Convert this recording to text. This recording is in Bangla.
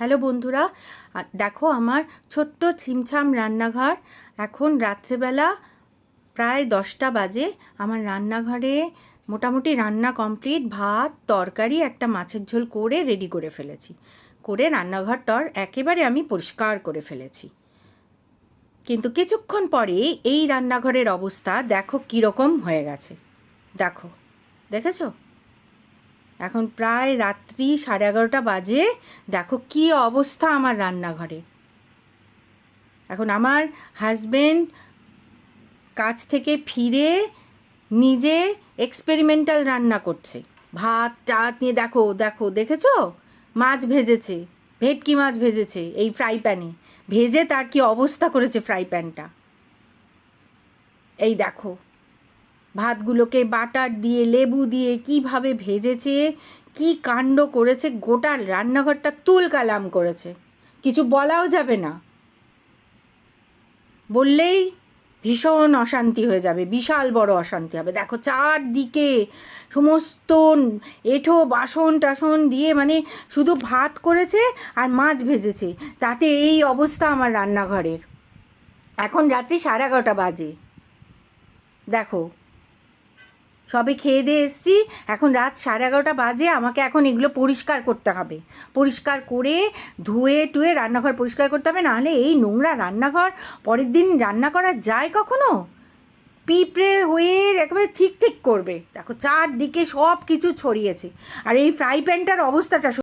হ্যালো বন্ধুরা দেখো আমার ছোট্ট ছিমছাম রান্নাঘর। এখন রাত্রেবেলা প্রায় দশটা বাজে। আমার রান্নাঘরে মোটামুটি রান্না কমপ্লিট, ভাত, তরকারি, একটা মাছের ঝোল করে রেডি করে ফেলেছি। করে রান্নাঘরটার একেবারে আমি পরিষ্কার করে ফেলেছি। কিন্তু কিছুক্ষণ পরে এই রান্নাঘরের অবস্থা দেখো কীরকম হয়ে গেছে। দেখো, দেখেছ? এখন প্রায় রাত্রি সাড়ে এগারোটা বাজে। দেখো কি অবস্থা আমার রান্নাঘরে। এখন আমার হাজব্যান্ড কাজ থেকে ফিরে নিজে এক্সপেরিমেন্টাল রান্না করছে। ভাত টাত নিয়ে দেখো দেখো, দেখেছ? মাছ ভেজেছে, ভেটকি মাছ ভেজেছে এই ফ্রাই প্যানে ভেজে তার কি অবস্থা করেছে ফ্রাই প্যানটা এই দেখো। ভাতগুলোকে বাটার দিয়ে, লেবু দিয়ে কীভাবে ভেজেছে, কি কাণ্ড করেছে, গোটা রান্নাঘরটা তুল কালাম করেছে। কিছু বলাও যাবে না। বললেই ভীষণ অশান্তি হয়ে যাবে, বিশাল বড় অশান্তি হবে। দেখো চারদিকে সমস্ত এঁঠো বাসন টাসন দিয়ে মানে শুধু ভাত করেছে আর মাছ ভেজেছে। তাতে এই অবস্থা আমার রান্নাঘরের। এখন রাত্রি সাড়ে এগারোটা বাজে। দেখো সবে খেয়ে দিয়ে এসছি। এখন রাত সাড়ে এগারোটা বাজে, আমাকে এখন এগুলো পরিষ্কার করতে হবে। পরিষ্কার করে ধুয়ে টুয়ে রান্নাঘর পরিষ্কার করতে হবে, নাহলে এই নোংরা রান্নাঘর পরের দিন রান্না করা যায় কখনো? পিঁপড়ে হয়ে একেবারে ঠিক ঠিক করবে। দেখো চারদিকে সব কিছু ছড়িয়েছে। আর এই ফ্রাই প্যানটার অবস্থাটা